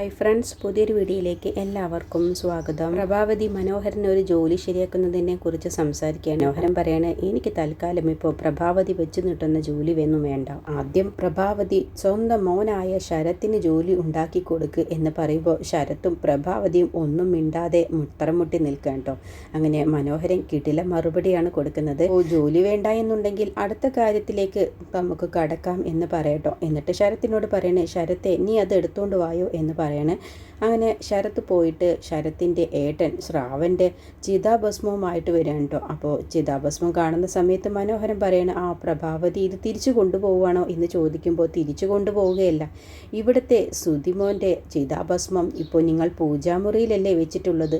Hi friends പുതിയൊരു വീഡിയോയിലേക്ക് എല്ലാവർക്കും സ്വാഗതം. പ്രഭാവതി മനോഹരൻ ഒരു ജോലി ശരിയാക്കുന്നതിനെ കുറിച്ച് സംസാരിക്കാൻ മനോഹരൻ പറയാണ് എനിക്ക് തൽക്കാലം ഇപ്പോൾ പ്രഭാവതി വെച്ച് നീട്ടുന്ന ജോലി വേണം വേണ്ട. ആദ്യം പ്രഭാവതി സ്വന്തം മോനായ ശരത്തിന് ജോലി ഉണ്ടാക്കി കൊടുക്ക് എന്ന് പറയുമ്പോൾ ശരത്തും പ്രഭാവതിയും ഒന്നും മിണ്ടാതെ മുത്തറം മുട്ടി നിൽക്കാൻ കേട്ടോ. അങ്ങനെ മനോഹരൻ കിടില മറുപടിയാണ് കൊടുക്കുന്നത്. ഓ ജോലി വേണ്ട എന്നുണ്ടെങ്കിൽ അടുത്ത കാര്യത്തിലേക്ക് നമുക്ക് കടക്കാം എന്ന് പറയട്ടോ. എന്നിട്ട് ശരത്തിനോട് പറയണേ ശരത്തെ നീ അത് എടുത്തുകൊണ്ട് വായോ എന്ന് പറയണേ. അങ്ങനെ ശരത്ത് പോയിട്ട് ശരത്തിന്റെ ഏട്ടൻ ശ്രാവന്റെ ചിതാഭസ്മവുമായിട്ട് വരികയാണ് കേട്ടോ അപ്പോൾ ചിതാഭസ്മം കാണുന്ന സമയത്ത് മനോഹരൻ പറയണ ആ പ്രഭാവതി ഇത് തിരിച്ചു കൊണ്ടുപോവുകയാണോ? എന്ന് ചോദിക്കുമ്പോൾ തിരിച്ചു കൊണ്ടുപോവുകയല്ല. ഇവിടുത്തെ സുതിമോന്റെ ചിതാഭസ്മം ഇപ്പോൾ നിങ്ങൾ പൂജാമുറിയിലല്ലേ വെച്ചിട്ടുള്ളത്?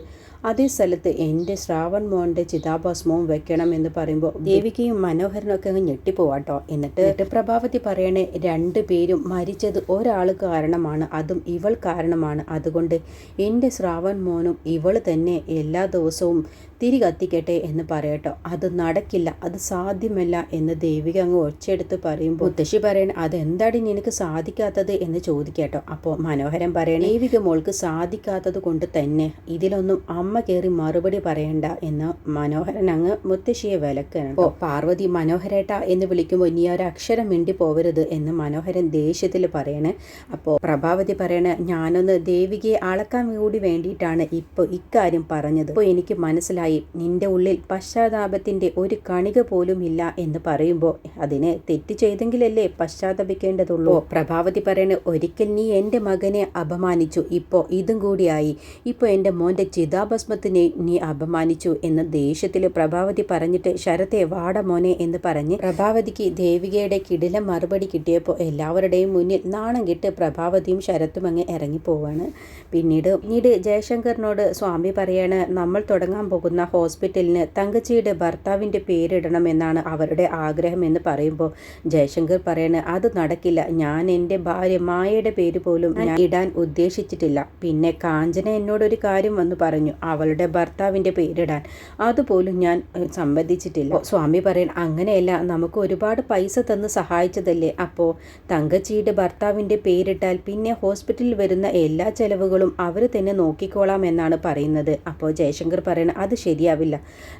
അതേ സ്ഥലത്ത് എന്റെ ശ്രാവൺ മോന്റെ ചിതാഭസ്മവും വെക്കണം എന്ന് പറയുമ്പോൾ ദേവികയും മനോഹരനൊക്കെ അങ്ങ് ഞെട്ടിപ്പോവാട്ടോ. എന്നിട്ട് പ്രഭാവതി പറയണേ രണ്ട് പേരും മരിച്ചത് ഒരാൾ കാരണമാണ് അതും ഇവൾ കാരണമാണ്. അതുകൊണ്ട് എന്റെ ശ്രാവൺ മോനും ഇവൾ തന്നെ എല്ലാ ദിവസവും തിരി കത്തിക്കട്ടെ എന്ന് പറയട്ടോ. അത് നടക്കില്ല. അത് സാധ്യമല്ല എന്ന് ദേവിക അങ്ങ് ഒച്ചയെടുത്ത് പറയുമ്പോൾ മുത്തശ്ശി പറയണ അതെന്താടി നിനക്ക് സാധിക്കാത്തത്? എന്ന് ചോദിക്കട്ടോ. അപ്പോൾ മനോഹരൻ പറയണ ദേവിക മോൾക്ക് സാധിക്കാത്തത് കൊണ്ട് തന്നെ ഇതിലൊന്നും അമ്മ കയറി മറുപടി പറയണ്ട എന്ന് മനോഹരൻ അങ്ങ് മുത്തശ്ശിയെ വിലക്കണം ഓ പാർവതി മനോഹരേട്ട എന്ന് വിളിക്കുമ്പോൾ നീ ഒരു അക്ഷരം മിണ്ടി പോവരുത് എന്ന് മനോഹരൻ ദേഷ്യത്തിൽ പറയണേ. അപ്പോൾ പ്രഭാവതി പറയണ ഞാനൊന്ന് ദേവികയെ അളക്കാൻ കൂടി വേണ്ടിയിട്ടാണ് ഇപ്പോൾ ഇക്കാര്യം പറഞ്ഞത്. ഇപ്പോൾ എനിക്ക് മനസ്സിലായി നിന്റെ ഉള്ളിൽ പശ്ചാത്താപത്തിന്റെ ഒരു കണിക പോലും ഇല്ല എന്ന് പറയുമ്പോൾ അതിന് തെറ്റ് ചെയ്തെങ്കിലല്ലേ പശ്ചാത്തപിക്കേണ്ടതുള്ളൂ. പ്രഭാവതി പറയണ ഒരിക്കൽ നീ എന്റെ മകനെ അപമാനിച്ചു. ഇപ്പോൾ ഇതും കൂടിയായി. ഇപ്പോൾ എന്റെ മോന്റെ ചിതാഭസ്മത്തിനെ നീ അപമാനിച്ചു എന്ന് ദേഷ്യത്തിൽ പ്രഭാവതി പറഞ്ഞിട്ട് ശരത്തെ വാട മോനെ എന്ന് പറഞ്ഞ് പ്രഭാവതിക്ക് ദേവികയുടെ കിടില മറുപടി കിട്ടിയപ്പോൾ എല്ലാവരുടെയും മുന്നിൽ നാണം കിട്ട് പ്രഭാവതിയും ശരത്തും അങ്ങ് ഇറങ്ങിപ്പോവാണ്. പിന്നീട് പിന്നീട് ജയശങ്കറിനോട് സ്വാമി പറയാണ് നമ്മൾ തുടങ്ങാൻ പോകുന്ന ഹോസ്പിറ്റലിന് തങ്കച്ചിയുടെ ഭർത്താവിന്റെ പേരിടണമെന്നാണ് അവരുടെ ആഗ്രഹം എന്ന് പറയുമ്പോൾ ജയശങ്കർ പറയണ് അത് നടക്കില്ല. ഞാൻ എന്റെ ഭാര്യ മായയുടെ പേര് പോലും ഞാൻ ഇടാൻ ഉദ്ദേശിച്ചിട്ടില്ല. പിന്നെ കാഞ്ചന എന്നോടൊരു കാര്യം വന്നു പറഞ്ഞു അവളുടെ ഭർത്താവിന്റെ പേരിടാൻ. അതുപോലും ഞാൻ സംബന്ധിച്ചിട്ടില്ല സ്വാമി പറയണം അങ്ങനെയല്ല നമുക്ക് ഒരുപാട് പൈസ തന്ന് സഹായിച്ചതല്ലേ? അപ്പോൾ തങ്കച്ചിയുടെ ഭർത്താവിന്റെ പേരിട്ടാൽ പിന്നെ ഹോസ്പിറ്റലിൽ വരുന്ന എല്ലാ ചെലവുകളും അവർ തന്നെ നോക്കിക്കോളാം എന്നാണ് പറയുന്നത്. അപ്പോൾ ജയശങ്കർ പറയണം അത് ശരിയാവില്ല.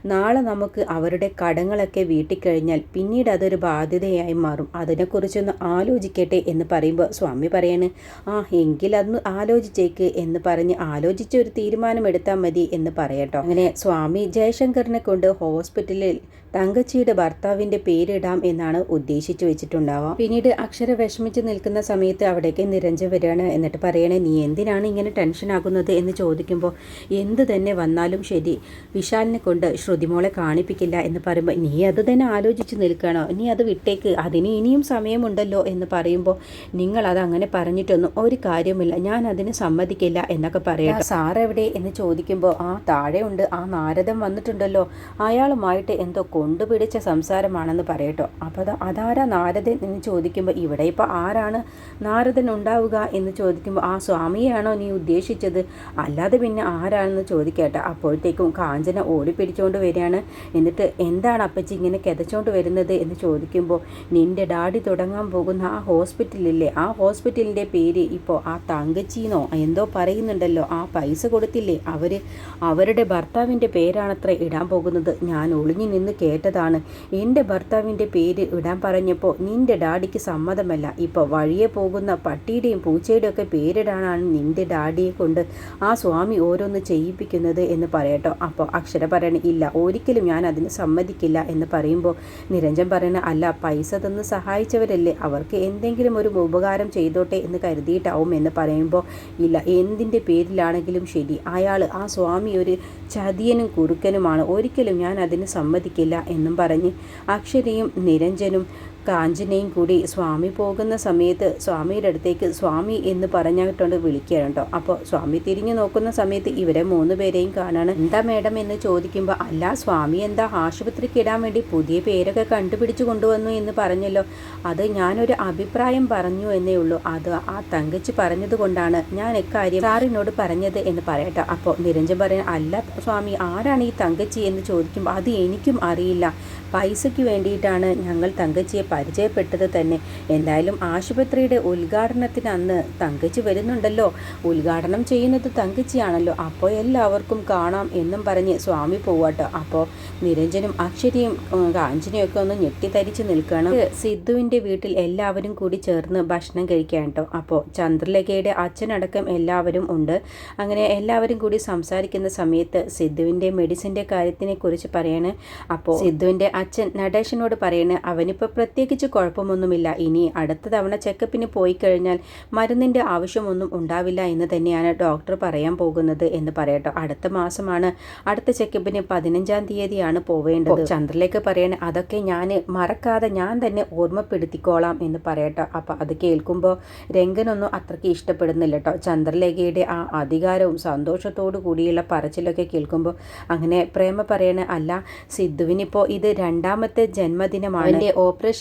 നാളെ നമുക്ക് അവരുടെ കടങ്ങളൊക്കെ വീട്ടിക്കഴിഞ്ഞാൽ പിന്നീട് അതൊരു ബാധ്യതയായി മാറും. അതിനെക്കുറിച്ചൊന്ന് ആലോചിക്കട്ടെ എന്ന് പറയുമ്പോൾ സ്വാമി പറയാണ് ആ എങ്കിൽ അന്ന് ആലോചിച്ചേക്ക് എന്ന് പറഞ്ഞ് ആലോചിച്ച് ഒരു തീരുമാനം എടുത്താൽ മതി എന്ന് പറയട്ടോ. അങ്ങനെ സ്വാമി ജയശങ്കറിനെ കൊണ്ട് ഹോസ്പിറ്റലിൽ തങ്കച്ചിയുടെ ഭർത്താവിന്റെ പേരിടാം എന്നാണ് ഉദ്ദേശിച്ചു വെച്ചിട്ടുണ്ടാവാം. പിന്നീട് അക്ഷര വിഷമിച്ച് നിൽക്കുന്ന സമയത്ത് അവിടേക്ക് നിരഞ്ജൻ വരികയാണ് എന്നിട്ട് പറയണേ നീ എന്തിനാണ് ഇങ്ങനെ ടെൻഷൻ ആകുന്നത് എന്ന് ചോദിക്കുമ്പോൾ എന്ത് തന്നെ വന്നാലും ശരി. വിശാലിനെ കൊണ്ട് ശ്രുതിമോളെ കാണിപ്പിക്കില്ല എന്ന് പറയുമ്പോൾ നീ അത് തന്നെ ആലോചിച്ച് നിൽക്കണോ? നീ അത് വിട്ടേക്ക്. അതിന് ഇനിയും സമയമുണ്ടല്ലോ എന്ന് പറയുമ്പോൾ നിങ്ങൾ അത് അങ്ങനെ പറഞ്ഞിട്ടൊന്നും ഒരു കാര്യമില്ല ഞാൻ അതിന് സമ്മതിക്കില്ല എന്നൊക്കെ പറയാം സാർ എവിടെ എന്ന് ചോദിക്കുമ്പോൾ ആ താഴെ ഉണ്ട് ആ നാരദം വന്നിട്ടുണ്ടല്ലോ. അയാളുമായിട്ട് എന്തോ കൊണ്ടുപിടിച്ച സംസാരമാണെന്ന് പറയട്ടോ. അപ്പോൾ അത് അതാരാ നാരദൻ എന്ന് ചോദിക്കുമ്പോൾ ഇവിടെ ഇപ്പോൾ ആരാണ് നാരദൻ ഉണ്ടാവുക? എന്ന് ചോദിക്കുമ്പോൾ ആ സ്വാമിയാണോ നീ ഉദ്ദേശിച്ചത്? അല്ലാതെ പിന്നെ ആരാണെന്ന് ചോദിക്കട്ടെ. അപ്പോഴത്തേക്കും കാഞ്ചന ഓടിപ്പിടിച്ചുകൊണ്ട് വരികയാണ്. എന്നിട്ട് എന്താണ് അപ്പച്ചി ഇങ്ങനെ കിതച്ചുകൊണ്ട് വരുന്നത് എന്ന് ചോദിക്കുമ്പോൾ നിന്റെ ഡാഡി തുടങ്ങാൻ പോകുന്ന ആ ഹോസ്പിറ്റലില്ലേ? ആ ഹോസ്പിറ്റലിന്റെ പേര് ഇപ്പോൾ ആ തങ്കച്ചിന്നോ? എന്തോ പറയുന്നുണ്ടല്ലോ. ആ പൈസ കൊടുത്തില്ലേ? അവർ അവരുടെ ഭർത്താവിന്റെ പേരാണത്ര ഇടാൻ പോകുന്നത്. ഞാൻ ഒളിഞ്ഞു നിന്ന് കേട്ടതാണ്. എന്റെ ഭർത്താവിന്റെ പേര് ഇടാൻ പറഞ്ഞപ്പോൾ നിന്റെ ഡാഡിക്ക് സമ്മതമല്ല. ഇപ്പോൾ വഴിയെ പോകുന്ന പട്ടിയുടെയും പൂച്ചയുടെയും ഒക്കെ പേരിടാനാണ് നിന്റെ ഡാഡിയെ കൊണ്ട് ആ സ്വാമി ഓരോന്ന് ചെയ്യിപ്പിക്കുന്നത് എന്ന് പറയട്ടോ. അപ്പോൾ അക്ഷര ഇല്ല ഒരിക്കലും ഞാൻ അതിന് സമ്മതിക്കില്ല എന്ന് പറയുമ്പോൾ നിരഞ്ജൻ പറയണ അല്ല പൈസ തന്ന് സഹായിച്ചവരല്ലേ അവർക്ക് എന്തെങ്കിലും ഒരു ഉപകാരം ചെയ്തോട്ടെ എന്ന് കരുതിയിട്ടാവും എന്ന് പറയുമ്പോൾ ഇല്ല എന്തിന്റെ പേരിലാണെങ്കിലും ശരി അയാൾ ആ സ്വാമി ഒരു ചതിയനും കുറുക്കനുമാണ് ഒരിക്കലും ഞാൻ അതിന് സമ്മതിക്കില്ല എന്നും പറഞ്ഞ് അക്ഷരയും നിരഞ്ജനും കാഞ്ചനയും കൂടി സ്വാമി പോകുന്ന സമയത്ത് സ്വാമിയുടെ അടുത്തേക്ക് സ്വാമി എന്ന് പറഞ്ഞിട്ടുണ്ട് വിളിക്കുകയാണ് കേട്ടോ. അപ്പോൾ സ്വാമി തിരിഞ്ഞു നോക്കുന്ന സമയത്ത് ഇവരെ മൂന്ന് പേരെയും കാണാണ്. എന്താ മേഡം എന്ന് ചോദിക്കുമ്പോൾ അല്ല സ്വാമി എന്താ ആശുപത്രിക്ക് ഇടാൻ വേണ്ടി പുതിയ പേരൊക്കെ കണ്ടുപിടിച്ചു കൊണ്ടുവന്നു എന്ന് പറഞ്ഞല്ലോ. അത് ഞാനൊരു അഭിപ്രായം പറഞ്ഞു എന്നേ ഉള്ളൂ. അത് ആ തങ്കച്ചി പറഞ്ഞത് കൊണ്ടാണ് ഞാൻ ഇക്കാര്യം സാറിനോട് പറഞ്ഞത് എന്ന് പറയട്ടെ. അപ്പോൾ നിരഞ്ജൻ പറയാൻ അല്ല സ്വാമി ആരാണ് ഈ തങ്കച്ചി എന്ന് ചോദിക്കുമ്പോൾ അത് എനിക്കും അറിയില്ല. പൈസയ്ക്ക് വേണ്ടിയിട്ടാണ് ഞങ്ങൾ തങ്കച്ചിയെ പരിചയപ്പെട്ടത് തന്നെ. എന്തായാലും ആശുപത്രിയുടെ ഉദ്ഘാടനത്തിന് അന്ന് തങ്കച്ചി വരുന്നുണ്ടല്ലോ. ഉദ്ഘാടനം ചെയ്യുന്നത് തങ്കച്ചിയാണല്ലോ. അപ്പോൾ എല്ലാവർക്കും കാണാം എന്നും പറഞ്ഞ് സ്വാമി പോവാട്ടോ. അപ്പോൾ നിരഞ്ജനും അക്ഷരയും കാഞ്ചനയും ഒക്കെ ഒന്ന് ഞെട്ടിത്തരിച്ച് നിൽക്കണം സിദ്ധുവിന്റെ വീട്ടിൽ എല്ലാവരും കൂടി ചേർന്ന് ഭക്ഷണം കഴിക്കാൻ കേട്ടോ. അപ്പോൾ ചന്ദ്രലേഖയുടെ അച്ഛനടക്കം എല്ലാവരും ഉണ്ട്. അങ്ങനെ എല്ലാവരും കൂടി സംസാരിക്കുന്ന സമയത്ത് സിദ്ധുവിന്റെ മെഡിസിന്റെ കാര്യത്തിനെ കുറിച്ച് പറയണേ. അപ്പോൾ സിദ്ധുവിന്റെ അച്ഛൻ നടേശനോട് പറയണേ അവനിപ്പോൾ പ്രത്യേകിച്ച് കുഴപ്പമൊന്നുമില്ല. ഇനി അടുത്ത തവണ ചെക്കപ്പിന് പോയി കഴിഞ്ഞാൽ മരുന്നിന്റെ ആവശ്യമൊന്നും ഉണ്ടാവില്ല എന്ന് തന്നെയാണ് ഡോക്ടർ പറയാൻ പോകുന്നത് എന്ന് പറയട്ടോ. അടുത്ത മാസമാണ്. അടുത്ത ചെക്കപ്പിന് പതിനഞ്ചാം തീയതിയാണ് പോവേണ്ടത്. ചന്ദ്രലേഖ പറയണ അതൊക്കെ ഞാൻ മറക്കാതെ ഞാൻ തന്നെ ഓർമ്മപ്പെടുത്തിക്കോളാം എന്ന് പറയട്ടോ. അപ്പോൾ അത് കേൾക്കുമ്പോൾ രംഗനൊന്നും അത്രയ്ക്ക് ഇഷ്ടപ്പെടുന്നില്ല കേട്ടോ ചന്ദ്രലേഖയുടെ ആ അധികാരവും സന്തോഷത്തോടു കൂടിയുള്ള പറച്ചിലൊക്കെ കേൾക്കുമ്പോൾ അങ്ങനെ പ്രേമ പറയണ അല്ല സിദ്ധുവിനിപ്പോൾ ഇത് രണ്ടാമത്തെ ജന്മദിനമാണ്. അവന്റെ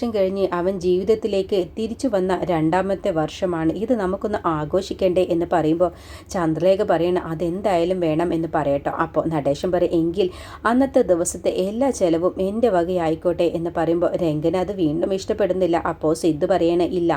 ഓപ്പറേഷൻ കഴിഞ്ഞ് അവൻ ജീവിതത്തിലേക്ക് തിരിച്ചു വന്ന രണ്ടാമത്തെ വർഷമാണ്. ഇത് നമുക്കൊന്ന് ആഘോഷിക്കണ്ടേ എന്ന് പറയുമ്പോൾ ചന്ദ്രലേഖ പറയണം അതെന്തായാലും വേണം എന്ന് പറയട്ടോ. അപ്പോൾ നടേശൻ പറയും എങ്കിൽ അന്നത്തെ ദിവസത്തെ എല്ലാ ചെലവും എന്റെ വകയായിക്കോട്ടെ എന്ന് പറയുമ്പോൾ രംഗന അത് വീണ്ടും ഇഷ്ടപ്പെടുന്നില്ല. അപ്പോൾ സിദ്ധു പറയണ ഇല്ല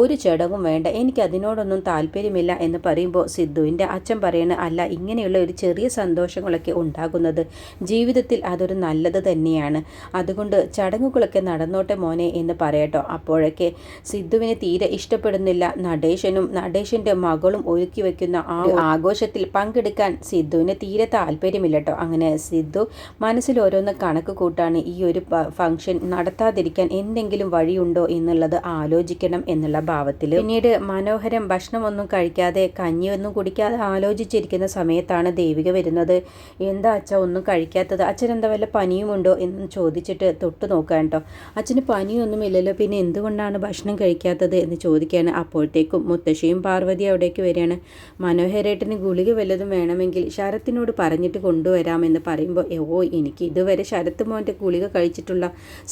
ഒരു ചടങ്ങും വേണ്ട. എനിക്ക് അതിനോടൊന്നും താല്പര്യമില്ല എന്ന് പറയുമ്പോൾ സിദ്ധുവിന്റെ അച്ഛൻ പറയണ അല്ല ഇങ്ങനെയുള്ള ഒരു ചെറിയ സന്തോഷങ്ങളൊക്കെ ഉണ്ടാകുന്നത് ജീവിതത്തിൽ അതൊരു നല്ലത് തന്നെയാണ്. അതുകൊണ്ട് ചടങ്ങുകളൊക്കെ നടന്നോട്ടെ മോനെ എന്ന് പറയട്ടോ. അപ്പോഴൊക്കെ സിദ്ധുവിന് തീരെ ഇഷ്ടപ്പെടുന്നില്ല. നടേശനും നടേശന്റെ മകളും ഒരുക്കി വെക്കുന്ന ആ ആഘോഷത്തിൽ പങ്കെടുക്കാൻ സിദ്ധുവിന് തീരെ താല്പര്യമില്ലട്ടോ. അങ്ങനെ സിദ്ധു മനസ്സിൽ ഓരോന്ന് കണക്ക് കൂട്ടാണ് ഈ ഒരു ഫംഗ്ഷൻ നടത്താതിരിക്കാൻ എന്തെങ്കിലും വഴിയുണ്ടോ എന്നുള്ളത് ആലോചിക്കണം എന്നുള്ള ഭാവത്തിൽ. പിന്നീട് മനോഹരം ഭക്ഷണമൊന്നും കഴിക്കാതെ കഞ്ഞിയൊന്നും കുടിക്കാതെ ആലോചിച്ചിരിക്കുന്ന സമയത്താണ് ദേവിക വരുന്നത്. എന്താ അച്ഛ ഒന്നും കഴിക്കാത്തത്? അച്ഛൻ എന്താ വല്ല പനിയുമുണ്ടോ? എന്ന് ചോദിച്ചിട്ട് തൊട്ട് നോക്കാൻ കേട്ടോ അച്ഛന് പനിയൊന്നുമില്ലല്ലോ പിന്നെ എന്തുകൊണ്ടാണ് ഭക്ഷണം കഴിക്കാത്തത് എന്ന് ചോദിക്കുകയാണ് അപ്പോഴത്തേക്കും മുത്തശ്ശിയും പാർവതി അവിടേക്ക് വരികയാണ്. മനോഹരേട്ടന് ഗുളിക വല്ലതും വേണമെങ്കിൽ ശരത്തിനോട് പറഞ്ഞിട്ട് കൊണ്ടുവരാമെന്ന് പറയുമ്പോൾ ഓ എനിക്ക് ഇതുവരെ ശരത്ത് മോന്റെ ഗുളിക കഴിച്ചിട്ടുള്ള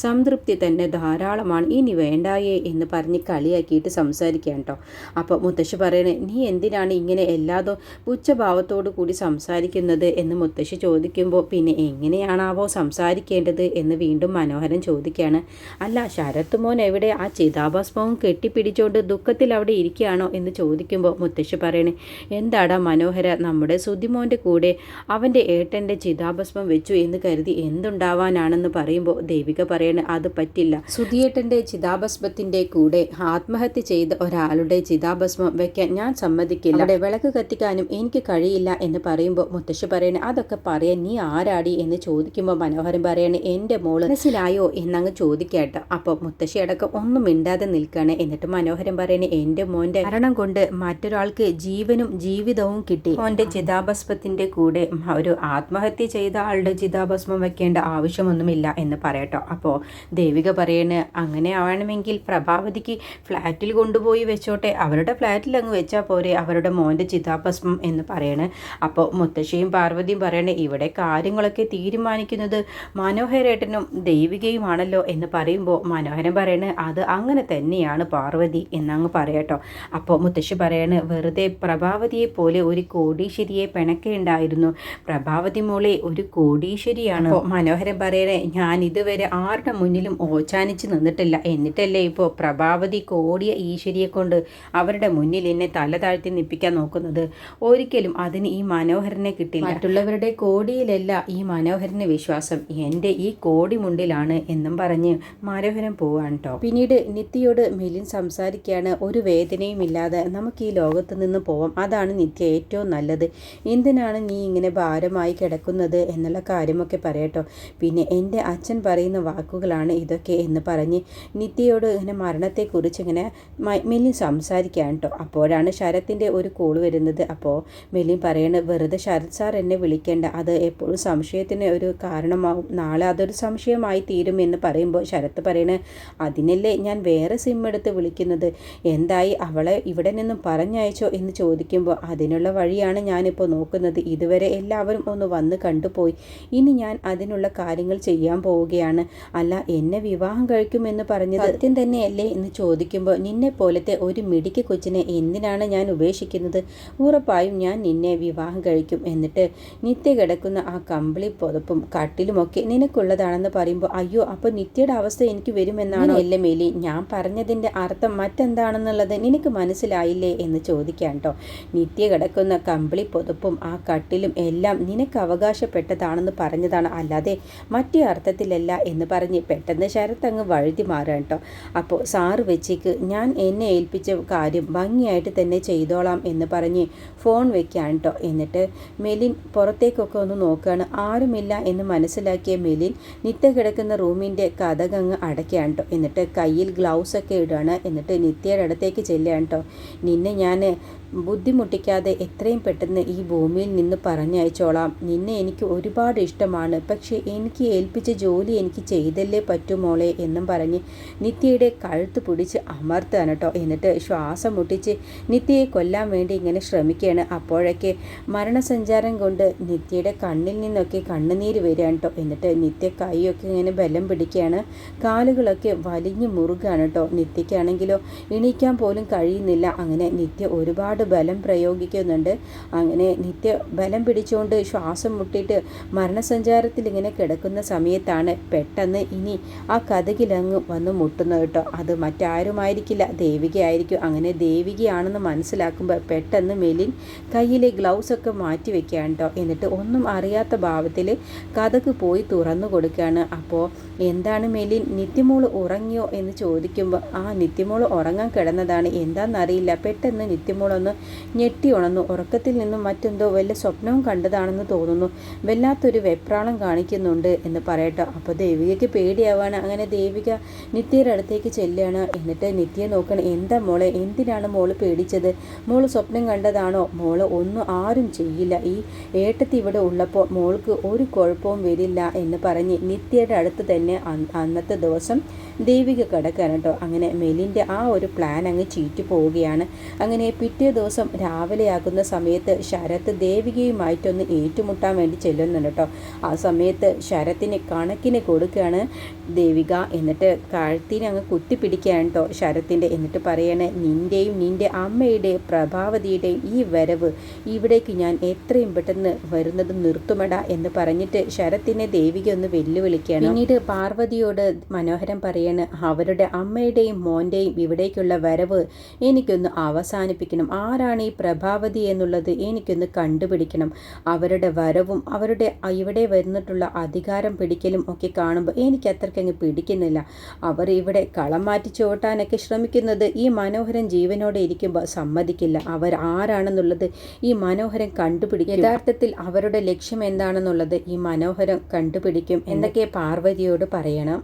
സംതൃപ്തി തന്നെ ധാരാളമാണ്. ഇനി വേണ്ടായേ എന്ന് പറഞ്ഞ് കളിയാക്കിയിട്ട് സംസാരിക്കുകയാണ് കേട്ടോ. അപ്പോൾ മുത്തശ്ശി പറയണേ നീ എന്തിനാണ് ഇങ്ങനെ എല്ലാതും പുച്ഛഭാവത്തോടു കൂടി സംസാരിക്കുന്നത്? എന്ന് മുത്തശ്ശി ചോദിക്കുമ്പോൾ പിന്നെ എങ്ങനെയാണാവോ സംസാരിക്കേണ്ടത്? എന്ന് വീണ്ടും മനോഹരൻ ചോദിക്കുകയാണ്. അല്ല ശരത്ത് മോൻ എവിടെ? ആ ചിതാഭസ്മവും കെട്ടിപ്പിടിച്ചുകൊണ്ട് ദുഃഖത്തിൽ അവിടെ ഇരിക്കുകയാണോ എന്ന് ചോദിക്കുമ്പോൾ മുത്തശ്ശി പറയണേ എന്താടാ മനോഹര നമ്മുടെ സുധിമോന്റെ കൂടെ അവന്റെ ഏട്ടന്റെ ചിതാഭസ്മം വെച്ചു എന്ന് കരുതി എന്തുണ്ടാവാനാണെന്ന് പറയുമ്പോൾ ദേവിക പറയണേ അത് പറ്റില്ല. സുധിയേട്ടന്റെ ചിതാഭസ്മത്തിന്റെ കൂടെ ആത്മഹത്യ ചെയ്ത ഒരാളുടെ ചിതാഭസ്മം വെക്കാൻ ഞാൻ സമ്മതിക്കില്ല. അവിടെ വിളക്ക് കത്തിക്കാനും എനിക്ക് കഴിയില്ല എന്ന് പറയുമ്പോൾ മുത്തശ്ശി പറയണേ അതൊക്കെ പറയാൻ നീ ആരാടി? എന്ന് ചോദിക്കുമ്പോൾ മനോഹരൻ പറയണേ എന്റെ മോൾ. മനസ്സിലായോ? എന്നങ്ങ് ചോദിക്കട്ടെ. അപ്പോൾ മുത്തശ്ശി അടക്കം ഒന്നും മിണ്ടാതെ നിൽക്കുകയാണ്. എന്നിട്ട് മനോഹരൻ പറയുന്നത് എന്റെ മോന്റെ മരണം കൊണ്ട് മറ്റൊരാൾക്ക് ജീവനും ജീവിതവും കിട്ടി. മോന്റെ ചിതാഭസ്മത്തിന്റെ കൂടെ ഒരു ആത്മഹത്യ ചെയ്ത ആളുടെ ചിതാഭസ്മം വെക്കേണ്ട ആവശ്യമൊന്നുമില്ല എന്ന് പറയട്ടോ. അപ്പോൾ ദേവിക പറയണ് അങ്ങനെ ആവണമെങ്കിൽ പ്രഭാവതിക്ക് ഫ്ലാറ്റിൽ കൊണ്ടുപോയി വെച്ചോട്ടെ. അവരുടെ ഫ്ലാറ്റിൽ അങ്ങ് വെച്ചാൽ പോരെ. അവരുടെ മോന്റെ ചിതാഭസ്മം എന്ന് പറയണേ. അപ്പോൾ മുത്തശ്ശിയും പാർവതിയും പറയണേ ഇവിടെ കാര്യങ്ങളൊക്കെ തീരുമാനിക്കുന്നത് മനോഹരേട്ടനും ദേവികയുമാണല്ലോ എന്ന് പറയുമ്പോൾ മനോഹരൻ പറയണ് അത് അങ്ങനെ തന്നെയാണ് പാർവതി എന്നങ്ങ് പറയട്ടോ. അപ്പോൾ മുത്തശ്ശി പറയാണ് വെറുതെ പ്രഭാവതിയെ പോലെ ഒരു കോടീശ്വരിയെ പിണക്കേണ്ടായിരുന്നു. പ്രഭാവതി മോളെ ഒരു കോടീശ്വരിയാണ്. മനോഹരൻ പറയണേ ഞാൻ ഇതുവരെ ആരുടെ മുന്നിലും ഓച്ചാനിച്ച് നിന്നിട്ടില്ല. എന്നിട്ടല്ലേ ഇപ്പോൾ പ്രഭാവതി കോടിയ ഈശ്വരിയെ കൊണ്ട് അവരുടെ മുന്നിൽ എന്നെ തല താഴ്ത്തി നിപ്പിക്കാൻ നോക്കുന്നത്? ഒരിക്കലും അതിന് ഈ മനോഹരനെ കിട്ടില്ല. മറ്റുള്ളവരുടെ കോടിയിലല്ല ഈ മനോഹരന് വിശ്വാസം. എന്റെ ഈ കോടി മുണ്ടിലാണ് എന്നും പറഞ്ഞ് മനോഹരൻ പോവാണ് കേട്ടോ പിന്നീട് നിത്യയോട് മിലിൻ സംസാരിക്കുകയാണ് ഒരു വേദനയും ഇല്ലാതെ നമുക്ക് ഈ ലോകത്ത് നിന്ന് പോവാം. അതാണ് നിത്യ ഏറ്റവും നല്ലത്. എന്തിനാണ് നീ ഇങ്ങനെ ഭാരമായി കിടക്കുന്നത് എന്നുള്ള കാര്യമൊക്കെ പറയട്ടോ പിന്നെ എന്റെ അച്ഛൻ പറയുന്ന വാക്കുകളാണ് ഇതൊക്കെ എന്ന് പറഞ്ഞ് നിത്യയോട് ഇങ്ങനെ മരണത്തെക്കുറിച്ച് ഇങ്ങനെ മെലിൻ സംസാരിക്കുകയാണ് കേട്ടോ അപ്പോഴാണ് ശരത്തിന്റെ ഒരു കോൾ വരുന്നത്. അപ്പോൾ മെലിൻ പറയണത് വെറുതെ ശരത് സാർ എന്നെ വിളിക്കേണ്ട. അത് എപ്പോഴും സംശയത്തിന് ഒരു കാരണമാവും. നാളെ അതൊരു സംശയമായി തീരും എന്ന് പറയുമ്പോൾ ശരത്ത് പറയണ അതിനല്ലേ ഞാൻ വേറെ സിം എടുത്ത് വിളിക്കുന്നത്? എന്തായി അവളെ ഇവിടെ നിന്നും പറഞ്ഞയച്ചോ എന്ന് ചോദിക്കുമ്പോൾ അതിനുള്ള വഴിയാണ് ഞാനിപ്പോൾ നോക്കുന്നത്. ഇതുവരെ എല്ലാവരും ഒന്ന് വന്ന് കണ്ടുപോയി. ഇനി ഞാൻ അതിനുള്ള കാര്യങ്ങൾ ചെയ്യാൻ പോവുകയാണ്. അല്ല എന്നെ വിവാഹം കഴിക്കുമെന്ന് പറഞ്ഞത് സത്യം തന്നെയല്ലേ എന്ന് ചോദിക്കുമ്പോൾ നിന്നെ പോലത്തെ ഒരു മിടിക്ക് കൊച്ചിനെ എന്തിനാണ് ഞാൻ ഉപേക്ഷിക്കുന്നത്? ഉറപ്പായും ഞാൻ നിന്നെ വിവാഹം കഴിക്കും. എന്നിട്ട് നിത്യ കിടക്കുന്ന ആ കമ്പിളി പുതപ്പും കട്ടിലുമൊക്കെ നിനക്കുള്ളതാണെന്ന് പറയുമ്പോൾ അയ്യോ അപ്പോൾ നിത്യയുടെ അവസ്ഥ എനിക്ക് വരുമെന്നാണോ അല്ലേ മേലി? ഞാൻ പറഞ്ഞതിന്റെ അർത്ഥം മറ്റെന്താണെന്നുള്ളത് നിനക്ക് മനസ്സിലായില്ലേ എന്ന് ചോദിക്കാം കേട്ടോ നിത്യ കിടക്കുന്ന കമ്പിളി പുതപ്പും ആ കട്ടിലും എല്ലാം നിനക്ക് അവകാശപ്പെട്ടതാണെന്ന് പറഞ്ഞതാണ്. അല്ലാതെ മറ്റേ അർത്ഥത്തിലല്ല എന്ന് പറഞ്ഞ് പെട്ടെന്ന് ശരത്ത് അങ്ങ് വഴുതി മാറുക കേട്ടോ അപ്പോൾ സാറ് വെച്ചേക്ക് ഞാൻ എന്നെ ഏൽപ്പിച്ച കാര്യം ഭംഗിയായിട്ട് തന്നെ ചെയ്തോളാം എന്ന് പറഞ്ഞ് ഫോൺ വെക്കാൻ കേട്ടോ എന്നിട്ട് മെലിൻ പുറത്തേക്കൊക്കെ ഒന്ന് നോക്കുകയാണ് ആരുമില്ല എന്ന് മനസ്സിലാക്കിയ മെലിൻ നിത്യ കിടക്കുന്ന റൂമിന്റെ കഥകങ്ങ് അടയ്ക്കുകയാണ് കേട്ടോ എന്നിട്ട് കയ്യിൽ ഗ്ലൗസ് ഒക്കെ ഇടുകയാണ് എന്നിട്ട് നിത്യയുടെ അടുത്തേക്ക് ചെല്ലുകയാണ് കേട്ടോ നിന്നെ ഞാൻ ബുദ്ധിമുട്ടിക്കാതെ എത്രയും പെട്ടെന്ന് ഈ ഭൂമിയിൽ നിന്ന് പറഞ്ഞയച്ചോളാം. നിന്നെ എനിക്ക് ഒരുപാട് ഇഷ്ടമാണ്. പക്ഷേ എനിക്ക് ഏൽപ്പിച്ച ജോലി എനിക്ക് ചെയ്തല്ലേ പറ്റൂ മോളെ എന്നും പറഞ്ഞ് നിത്യയുടെ കഴുത്ത് പിടിച്ച് അമർത്താണ് കേട്ടോ എന്നിട്ട് ശ്വാസം മുട്ടിച്ച് നിത്യയെ കൊല്ലാൻ വേണ്ടി ഇങ്ങനെ ശ്രമിക്കുകയാണ്. അപ്പോഴൊക്കെ മരണസഞ്ചാരം കൊണ്ട് നിത്യയുടെ കണ്ണിൽ നിന്നൊക്കെ കണ്ണുനീര് വരികയാണ് കേട്ടോ. എന്നിട്ട് നിത്യ കൈയൊക്കെ ഇങ്ങനെ ബലം പിടിക്കുകയാണ്. കാലുകളൊക്കെ വലിഞ്ഞു മുറുകയാണ് കേട്ടോ. നിത്യയ്ക്കാണെങ്കിലോ എണീക്കാൻ പോലും കഴിയുന്നില്ല. അങ്ങനെ നിത്യ ഒരുപാട് ബലം പ്രയോഗിക്കുന്നുണ്ട്. അങ്ങനെ നിത്യ ബലം പിടിച്ചുകൊണ്ട് ശ്വാസം മുട്ടിയിട്ട് മരണസഞ്ചാരത്തിൽ ഇങ്ങനെ കിടക്കുന്ന സമയത്താണ് പെട്ടെന്ന് ഇനി ആ കഥകിലങ്ങ് വന്ന് മുട്ടുന്നത് കേട്ടോ. അത് മറ്റാരുമായിരിക്കില്ല ദേവികയായിരിക്കും. അങ്ങനെ ദേവികയാണെന്ന് മനസ്സിലാക്കുമ്പോൾ പെട്ടെന്ന് മെലിൻ കയ്യിലെ ഗ്ലൗസ് ഒക്കെ മാറ്റി വെക്കുകയാണ് കേട്ടോ. എന്നിട്ട് ഒന്നും അറിയാത്ത ഭാവത്തിൽ കഥക്ക് പോയി തുറന്നു കൊടുക്കുകയാണ്. അപ്പോൾ എന്താണ് മെലിൻ നിത്യമോൾ ഉറങ്ങിയോ എന്ന് ചോദിക്കുമ്പോൾ ആ നിത്യമോൾ ഉറങ്ങാൻ കിടന്നതാണ്. എന്താണെന്നറിയില്ല പെട്ടെന്ന് നിത്യമോളൊന്ന് ഞെട്ടി ഉണന്നു ഉറക്കത്തിൽ നിന്നും മറ്റെന്തോ വല്ല സ്വപ്നവും കണ്ടതാണെന്ന് തോന്നുന്നു. വല്ലാത്തൊരു വെപ്രാളം കാണിക്കുന്നുണ്ട് എന്ന് പറയട്ടോ. അപ്പോൾ ദേവികയ്ക്ക് പേടിയാവാണ്. അങ്ങനെ ദേവിക നിത്യയുടെ അടുത്തേക്ക് ചെല്ലുകയാണ്. എന്നിട്ട് നിത്യയെ നോക്കണം എന്താ മോളെ എന്തിനാണ് മോൾ പേടിച്ചത്? മോൾ സ്വപ്നം കണ്ടതാണോ? മോൾ ഒന്നും ആരും ചെയ്യില്ല. ഈ ഏട്ടത്തി ഇവിടെ ഉള്ളപ്പോൾ മോൾക്ക് ഒരു കുഴപ്പവും വരില്ല എന്ന് പറഞ്ഞ് നിത്യയുടെ അടുത്ത് തന്നെ അന്നത്തെ ദിവസം ദേവിക കിടക്കാൻ കേട്ടോ. അങ്ങനെ മെലിന്റെ ആ ഒരു പ്ലാൻ അങ്ങ് ചീറ്റ് പോവുകയാണ് അങ്ങനെ പിറ്റേ രാവിലെയാകുന്ന സമയത്ത് ശരത്ത് ദേവികയുമായിട്ടൊന്ന് ഏറ്റുമുട്ടാൻ വേണ്ടി ചെല്ലുന്നുണ്ട് കേട്ടോ. ആ സമയത്ത് ശരത്തിന് കണക്കിന് കൊടുക്കുകയാണ് ദേവിക. എന്നിട്ട് കഴുത്തിനെ അങ്ങ് കുത്തിപ്പിടിക്കുകയാണ് കേട്ടോ ശരത്തിന്റെ. എന്നിട്ട് പറയണേ നിന്റെയും നിന്റെ അമ്മയുടെ പ്രഭാവതിയുടെയും ഈ വരവ് ഇവിടേക്ക് ഞാൻ എത്രയും പെട്ടെന്ന് വരുന്നത് നിർത്തുമട എന്ന് പറഞ്ഞിട്ട് ശരത്തിനെ ദേവിക ഒന്ന് വെല്ലുവിളിക്കുകയാണ്. പിന്നീട് പാർവതിയോട് മനോഹരം പറയാണ് അവരുടെ അമ്മയുടെയും മോന്റെയും ഇവിടേക്കുള്ള വരവ് എനിക്കൊന്ന് അവസാനിപ്പിക്കണം. ആരാണ് ഈ പ്രഭാവതി എന്നുള്ളത് എനിക്കൊന്ന് കണ്ടുപിടിക്കണം. അവരുടെ വരവും അവരുടെ ഇവിടെ വരുന്നിട്ടുള്ള അധികാരം പിടിക്കലും ഒക്കെ കാണുമ്പോൾ എനിക്ക് അത്രയ്ക്കങ്ങ് പിടിക്കുന്നില്ല. അവർ ഇവിടെ കളം മാറ്റി ചോട്ടാനൊക്കെ ശ്രമിക്കുന്നത് ഈ മനോഹരൻ ജീവനോടെ ഇരിക്കുമ്പോൾ സമ്മതിക്കില്ല. അവർ ആരാണെന്നുള്ളത് ഈ മനോഹരൻ കണ്ടുപിടിക്കും. യഥാർത്ഥത്തിൽ അവരുടെ ലക്ഷ്യം എന്താണെന്നുള്ളത് ഈ മനോഹരം കണ്ടുപിടിക്കും എന്നൊക്കെ പാർവതിയോട് പറയണം.